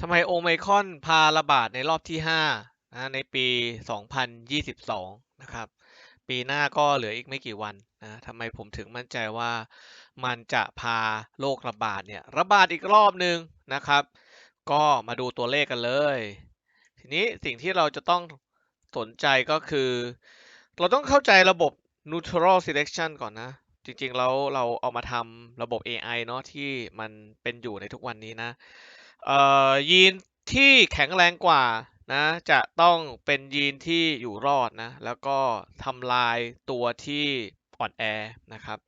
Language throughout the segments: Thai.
ทำไมโอไมคอนพาระบาดในรอบที่5นะในปี 2022 นะครับ ปีหน้าก็เหลืออีกไม่กี่วันนะทำไมผมถึงมั่นใจว่ามันจะพาโรคระบาดเนี่ยระบาดอีกรอบหนึ่งนะครับ ก็มาดูตัวเลขกันเลย ทีนี้สิ่งที่เราจะต้องสนใจก็คือ เราต้องเข้าใจระบบ neutral selection ก่อนนะ จริงๆแล้วเราเอามาทำระบบ AI เนาะที่มันเป็นอยู่ในทุกวันนี้นะ เอ่อยีนที่แข็งแรงกว่านะจะต้องเป็นยีนที่อยู่รอดนะแล้วก็ทำลายตัวที่อ่อนแอนะครับ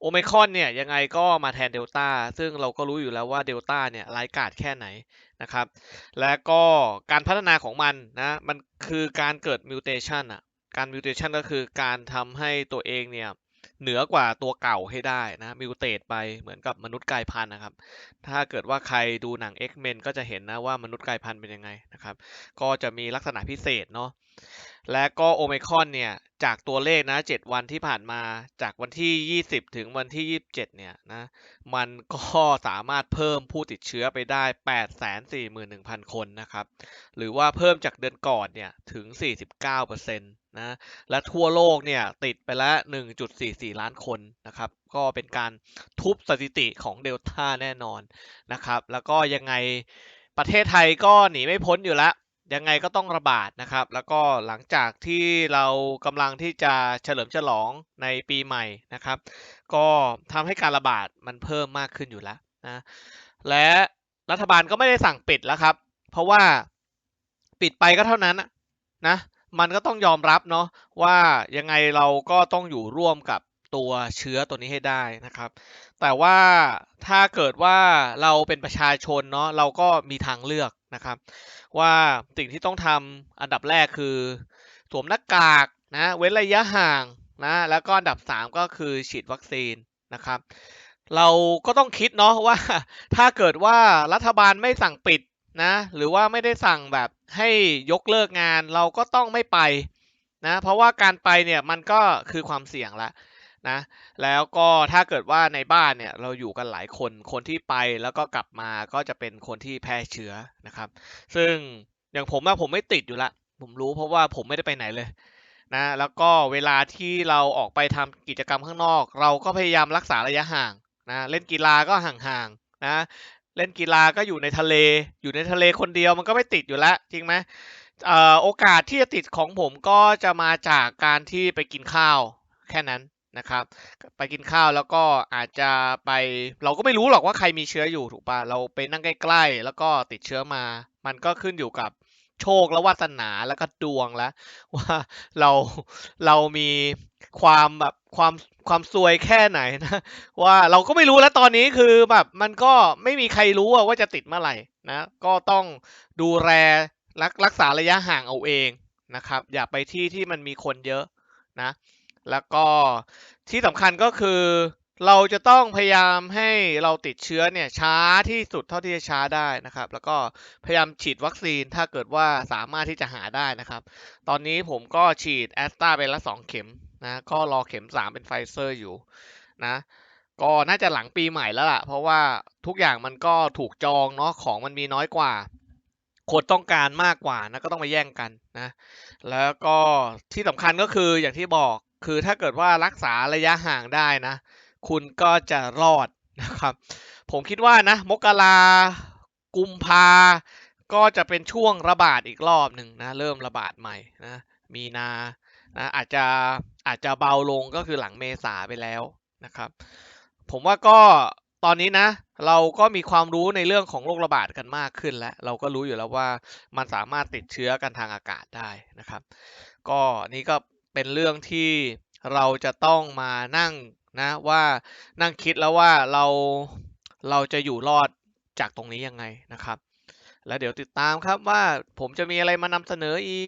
โอไมคอนเนี่ยยังไงก็มาแทนเดลต้าซึ่งเราก็รู้อยู่แล้วว่าเดลต้าเนี่ยร้ายกาจแค่ไหนนะครับ และก็การพัฒนาของมันนะมันคือการเกิดมิวเทชันอะการมิวเทชันก็คือการทำให้ตัวเองเนี่ย เหนือกว่าตัวเก่าให้ได้นะมิวเตตไปเหมือนกับมนุษย์กลายพันธุ์นะครับ ถ้าเกิดว่าใครดูหนัง X-Men ก็จะเห็นนะว่ามนุษย์กลายพันธุ์เป็นยังไงนะครับ ก็จะมีลักษณะพิเศษเนาะและก็โอ m มคอนเนี่ย จากตัวเลขนะ 7 วันที่ผ่านมาจากวันที่ 20 ถึงวันที่ 27 เนี่ยนะ มันก็สามารถเพิ่มผู้ติดเชื้อไปได้ 841,000 คนนะครับ หรือว่าเพิ่มจากเดือนก่อนเนี่ย ถึง 49%นะและทั่วโลกเนี่ยติดไปแล้ว1.44 ล้านคนนะครับ ก็เป็นการทุบสถิติของเดลต้าแน่นอนนะครับ แล้วก็ยังไงประเทศไทยก็หนีไม่พ้นอยู่แล้วยังไงก็ต้องระบาดนะครับ แล้วก็หลังจากที่เรากำลังที่จะเฉลิมฉลองในปีใหม่นะครับ ก็ทำให้การระบาดมันเพิ่มมากขึ้นอยู่แล้วนะและรัฐบาลก็ไม่ได้สั่งปิดแล้วครับ เพราะว่าปิดไปก็เท่านั้นนะ มันก็ต้องยอมรับเนาะว่ายังไงเราก็ต้องอยู่ร่วมกับตัวเชื้อตัวนี้ให้ได้นะครับ แต่ว่าถ้าเกิดว่าเราเป็นประชาชนเนาะเราก็มีทางเลือกนะครับ ว่าสิ่งที่ต้องทำอันดับแรกคือสวมหน้ากากนะเว้นระยะห่างนะแล้วก็อันดับ 3 ก็คือฉีดวัคซีนนะครับ เราก็ต้องคิดเนาะว่าถ้าเกิดว่ารัฐบาลไม่สั่งปิด นะหรือว่าไม่ได้สั่งแบบให้ยกเลิกงานเราก็ต้องไม่ไปนะเพราะว่าการไปเนี่ยมันก็คือความเสี่ยงละนะแล้วก็ถ้าเกิดว่าในบ้านเนี่ยเราอยู่กันหลายคนคนที่ไปแล้วก็กลับมาก็จะเป็นคนที่แพร่เชื้อนะครับ ซึ่งอย่างผมอะผมไม่ติดอยู่ละผมรู้เพราะว่าผมไม่ได้ไปไหนเลยนะแล้วก็เวลาที่เราออกไปทำกิจกรรมข้างนอก เราก็พยายามรักษาระยะห่างนะเล่นกีฬาก็ห่างๆนะ เล่นกีฬาก็อยู่ในทะเล อยู่ในทะเลคนเดียวมันก็ไม่ติดอยู่แล้วจริงไหมโอกาสที่จะติดของผมก็จะมาจากการที่ไปกินข้าวแค่นั้นนะครับ ไปกินข้าวแล้วก็อาจจะไปเราก็ไม่รู้หรอกว่าใครมีเชื้ออยู่ถูกปะเราไปนั่งใกล้ๆแล้วก็ติดเชื้อมา มันก็ขึ้นอยู่กับ โชคและวาสนาแล้วก็ดวงแล้ว ว่าเราเรามีความแบบความความซวยแค่ไหนนะว่าเราก็ไม่รู้แล้วตอนนี้คือแบบมันก็ไม่มีใครรู้ว่าจะติดเมื่อไหร่นะก็ต้องดูแลรักรักษาระยะห่างเอาเองนะครับ อย่าไปที่ที่มันมีคนเยอะนะ แล้วก็ที่สำคัญก็คือ เราจะต้องพยายามให้เราติดเชื้อเนี่ยช้าที่สุดเท่าที่จะช้าได้นะครับ แล้วก็พยายามฉีดวัคซีนถ้าเกิดว่าสามารถที่จะหาได้นะครับ ตอนนี้ผมก็ฉีดแอสตราไปละสองเข็มนะก็รอเข็มสามเป็นไฟเซอร์อยู่นะก็น่าจะหลังปีใหม่แล้วล่ะ เพราะว่าทุกอย่างมันก็ถูกจองเนาะของมันมีน้อยกว่าคนต้องการมากกว่านะก็ต้องมาแย่งกันนะ แล้วก็ที่สำคัญก็คืออย่างที่บอกคือถ้าเกิดว่ารักษาระยะห่างได้นะ คุณก็จะรอดนะครับ ผมคิดว่านะ มกรากุมภาก็จะเป็นช่วงระบาดอีกรอบหนึ่งนะ เริ่มระบาดใหม่นะ มีนานะอาจจะอาจจะเบาลงก็คือหลังเมษาไปแล้วนะครับ ผมว่าก็ตอนนี้นะ เราก็มีความรู้ในเรื่องของโรคระบาดกันมากขึ้นแล้ว เราก็รู้อยู่แล้วว่ามันสามารถติดเชื้อกันทางอากาศได้นะครับ ก็นี่ก็เป็นเรื่องที่เราจะต้องมานั่ง นะว่านั่งคิดแล้วว่าเราเราจะอยู่รอดจากตรงนี้ยังไงนะครับ แล้วเดี๋ยวติดตามครับว่าผมจะมีอะไรมานำเสนออีก